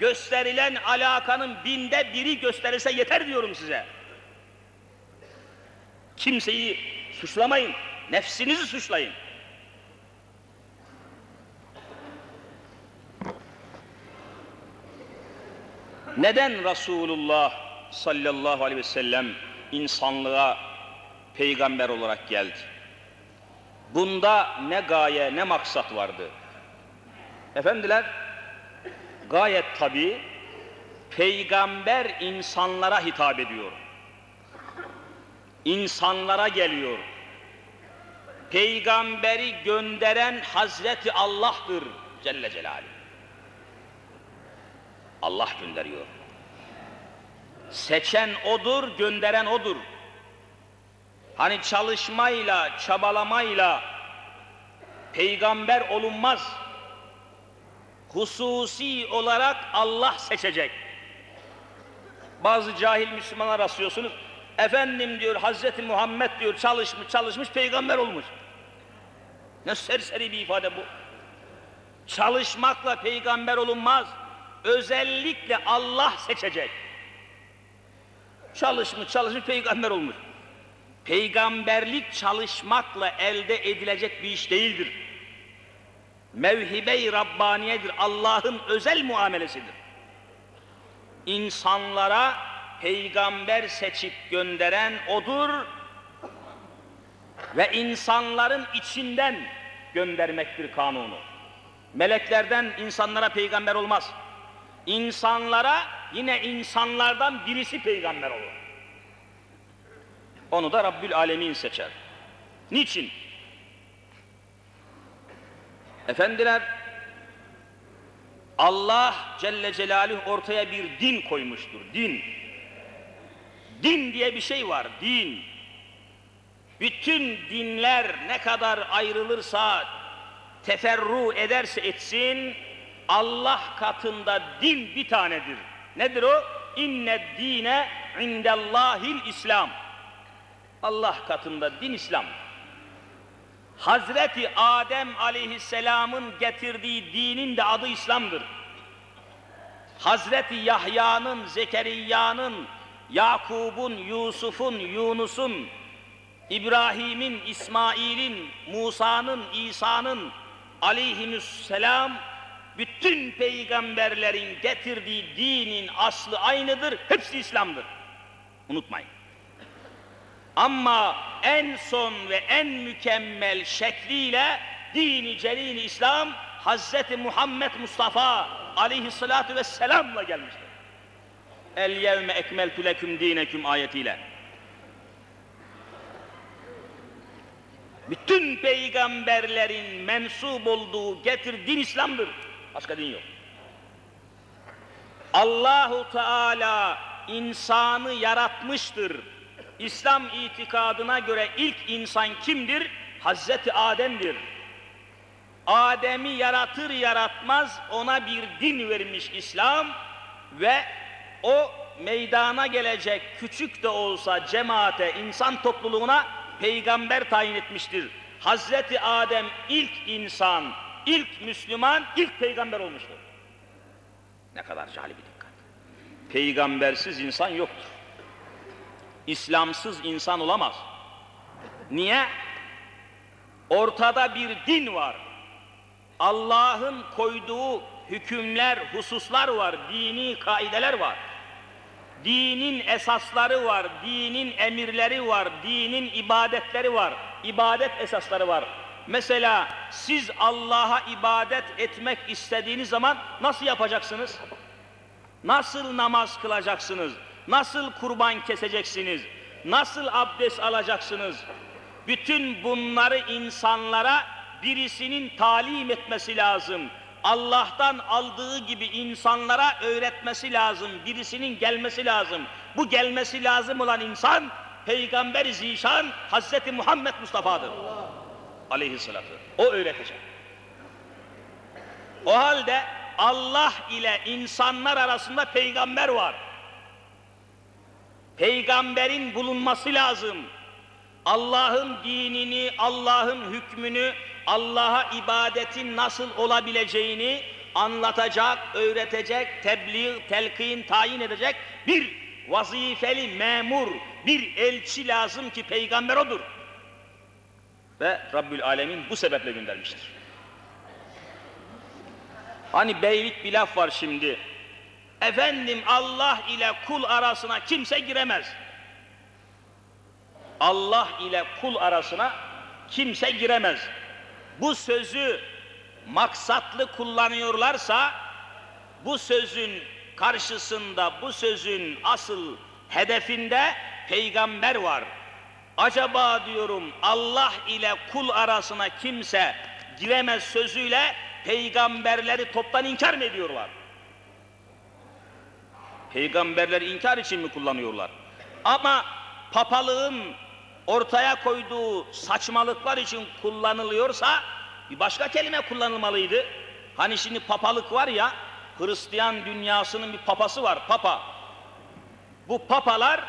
gösterilen alakanın binde biri gösterirse yeter diyorum size. Kimseyi suçlamayın, nefsinizi suçlayın. Neden Resulullah sallallahu aleyhi ve sellem insanlığa peygamber olarak geldi? Bunda ne gaye ne maksat vardı? Efendiler, gayet tabi peygamber insanlara hitap ediyor. İnsanlara geliyor. Peygamberi gönderen Hazreti Allah'tır Celle Celaluhu. Allah gönderiyor. Seçen odur, gönderen odur. Hani çalışmayla, çabalamayla peygamber olunmaz. Hususi olarak Allah seçecek. Bazı cahil Müslümanlar rastlıyorsunuz. Efendim diyor Hazreti Muhammed diyor çalışmış çalışmış peygamber olmuş. Ne serseri bir ifade bu. Çalışmakla peygamber olunmaz. Özellikle Allah seçecek. Çalışmış çalışmış peygamber olmuş. Peygamberlik çalışmakla elde edilecek bir iş değildir. Mevhibe-i Rabbaniyedir. Allah'ın özel muamelesidir. İnsanlara peygamber seçip gönderen odur ve insanların içinden göndermektir kanunu. Meleklerden insanlara peygamber olmaz. İnsanlara yine insanlardan birisi peygamber olur. Onu da Rabbül Alemin seçer. Niçin? Efendiler, Allah Celle Celaluhu ortaya bir din koymuştur, din. Din diye bir şey var, din. Bütün dinler ne kadar ayrılırsa, teferru ederse etsin, Allah katında din bir tanedir. Nedir o? İnne dine indellahil İslam. Allah katında din İslam. Hazreti Adem aleyhisselamın getirdiği dinin de adı İslam'dır. Hazreti Yahya'nın, Zekeriya'nın, Yakub'un, Yusuf'un, Yunus'un, İbrahim'in, İsmail'in, Musa'nın, İsa'nın aleyhisselam bütün peygamberlerin getirdiği dinin aslı aynıdır. Hepsi İslam'dır. Unutmayın. Ama en son ve en mükemmel şekliyle dini celil İslam Hazreti Muhammed Mustafa aleyhissalatu vesselamla gelmiştir. El yevme ekmeltu leküm dineküm ayetiyle. Bütün peygamberlerin mensup olduğu getir din İslam'dır. Başka din yok. Allahu Teala insanı yaratmıştır. İslam itikadına göre ilk insan kimdir? Hazreti Adem'dir. Adem'i yaratır yaratmaz ona bir din vermiş İslam ve o meydana gelecek küçük de olsa cemaate, insan topluluğuna peygamber tayin etmiştir. Hazreti Adem ilk insan, ilk Müslüman, ilk peygamber olmuştur. Ne kadar cali bir dikkat. Peygambersiz insan yoktur. İslamsız insan olamaz. Niye? Ortada bir din var. Allah'ın koyduğu hükümler, hususlar var, dini kaideler var. Dinin esasları var, dinin emirleri var, dinin ibadetleri var, ibadet esasları var. Mesela siz Allah'a ibadet etmek istediğiniz zaman nasıl yapacaksınız? Nasıl namaz kılacaksınız? Nasıl kurban keseceksiniz? Nasıl abdest alacaksınız? Bütün bunları insanlara birisinin talim etmesi lazım. Allah'tan aldığı gibi insanlara öğretmesi lazım. Birisinin gelmesi lazım. Bu gelmesi lazım olan insan Peygamber-i Zişan Hazreti Muhammed Mustafa'dır. Aleyhisselatü. O öğretecek. O halde Allah ile insanlar arasında peygamber var. Peygamberin bulunması lazım. Allah'ın dinini, Allah'ın hükmünü, Allah'a ibadetin nasıl olabileceğini, anlatacak, öğretecek, tebliğ, telkin, tayin edecek bir vazifeli memur, bir elçi lazım ki peygamber odur. Ve Rabbül Alemin bu sebeple göndermiştir. Hani beylik bir laf var şimdi. Efendim Allah ile kul arasına kimse giremez. Allah ile kul arasına kimse giremez. Bu sözü maksatlı kullanıyorlarsa bu sözün karşısında bu sözün asıl hedefinde peygamber var. Acaba diyorum Allah ile kul arasına kimse giremez sözüyle peygamberleri toptan inkar mı ediyorlar? Peygamberleri inkar için mi kullanıyorlar? Ama papalığın ortaya koyduğu saçmalıklar için kullanılıyorsa bir başka kelime kullanılmalıydı. Hani şimdi papalık var ya, Hristiyan dünyasının bir papası var, papa. Bu papalar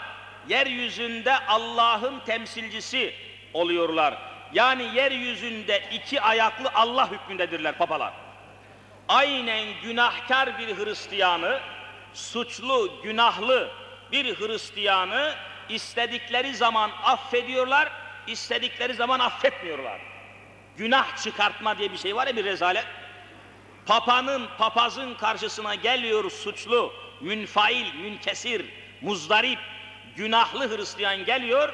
yeryüzünde Allah'ın temsilcisi oluyorlar. Yani yeryüzünde iki ayaklı Allah hükmündedirler papalar. Aynen günahkar bir Hristiyanı, suçlu, günahlı bir Hristiyanı istedikleri zaman affediyorlar, istedikleri zaman affetmiyorlar. Günah çıkartma diye bir şey var ya bir rezalet. Papanın, papazın karşısına geliyor suçlu, münfail, münkesir, muzdarip, günahlı Hristiyan geliyor,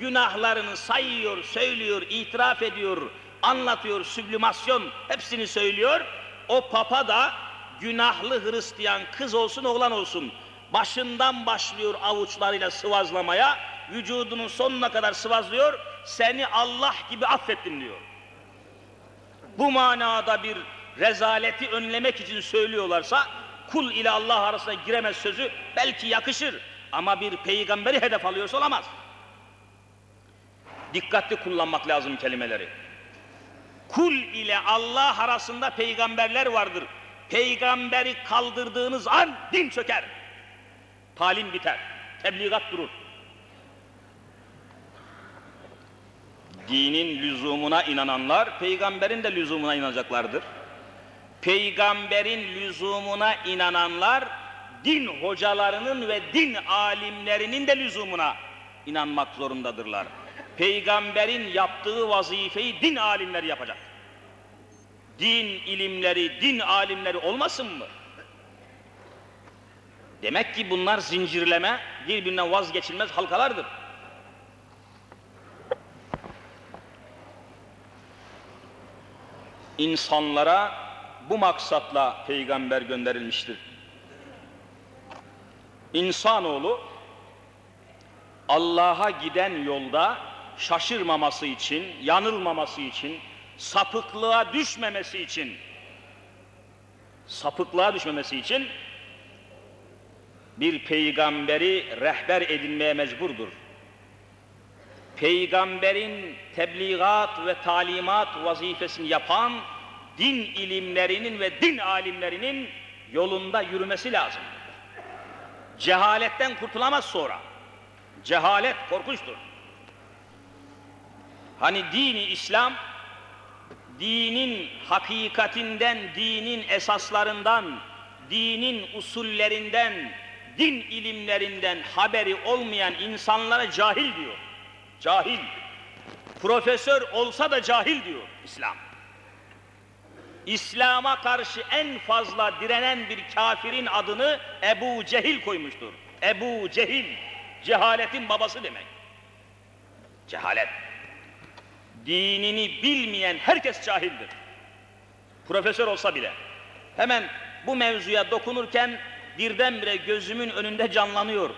günahlarını sayıyor, söylüyor, itiraf ediyor, anlatıyor, süblimasyon hepsini söylüyor. O papa da günahlı Hristiyan kız olsun oğlan olsun başından başlıyor avuçlarıyla sıvazlamaya, vücudunun sonuna kadar sıvazlıyor, seni Allah gibi affettim diyor. Bu manada bir rezaleti önlemek için söylüyorlarsa, kul ile Allah arasında giremez sözü belki yakışır ama bir peygamberi hedef alıyorsa olamaz. Dikkatli kullanmak lazım kelimeleri. Kul ile Allah arasında peygamberler vardır. Peygamberi kaldırdığınız an din çöker. Talim biter. Tebligat durur. Dinin lüzumuna inananlar peygamberin de lüzumuna inanacaklardır. Peygamberin lüzumuna inananlar din hocalarının ve din alimlerinin de lüzumuna inanmak zorundadırlar. Peygamberin yaptığı vazifeyi din alimleri yapacak. Din ilimleri, din alimleri olmasın mı? Demek ki bunlar zincirleme, birbirinden vazgeçilmez halkalardır. İnsanlara bu maksatla peygamber gönderilmiştir. İnsanoğlu Allah'a giden yolda şaşırmaması için, yanılmaması için, sapıklığa düşmemesi için, sapıklığa düşmemesi için bir peygamberi rehber edinmeye mecburdur. Peygamberin tebliğat ve talimat vazifesini yapan din ilimlerinin ve din alimlerinin yolunda yürümesi lazım. Cehaletten kurtulamaz sonra. Cehalet korkunçtur. Hani dini İslam, dinin hakikatinden, dinin esaslarından, dinin usullerinden, din ilimlerinden haberi olmayan insanlara cahil diyor. Cahil. Profesör olsa da cahil diyor İslam. İslam'a karşı en fazla direnen bir kafirin adını Ebu Cehil koymuştur. Ebu Cehil, cehaletin babası demek. Cehalet. Dinini bilmeyen herkes cahildir. Profesör olsa bile. Hemen bu mevzuya dokunurken birdenbire gözümün önünde canlanıyor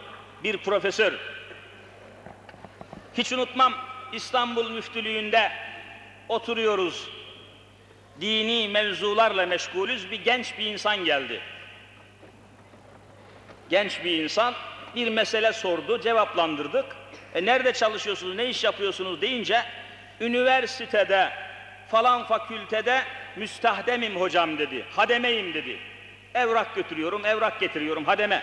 bir profesör. Hiç unutmam İstanbul Müftülüğü'nde oturuyoruz. Dini mevzularla meşgulüz. Bir genç bir insan geldi. Genç bir insan bir mesele sordu, cevaplandırdık. E nerede çalışıyorsunuz, ne iş yapıyorsunuz deyince üniversitede falan fakültede müstahdemim hocam dedi, hademeyim dedi. Evrak götürüyorum, evrak getiriyorum hademe.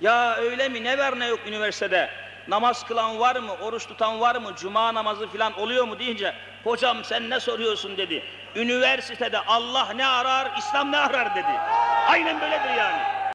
Ya öyle mi, ne var ne yok üniversitede? namaz kılan var mı, oruç tutan var mı, cuma namazı filan oluyor mu deyince hocam sen ne soruyorsun dedi. Üniversitede Allah ne arar, İslam ne arar dedi. Aynen böyledir yani.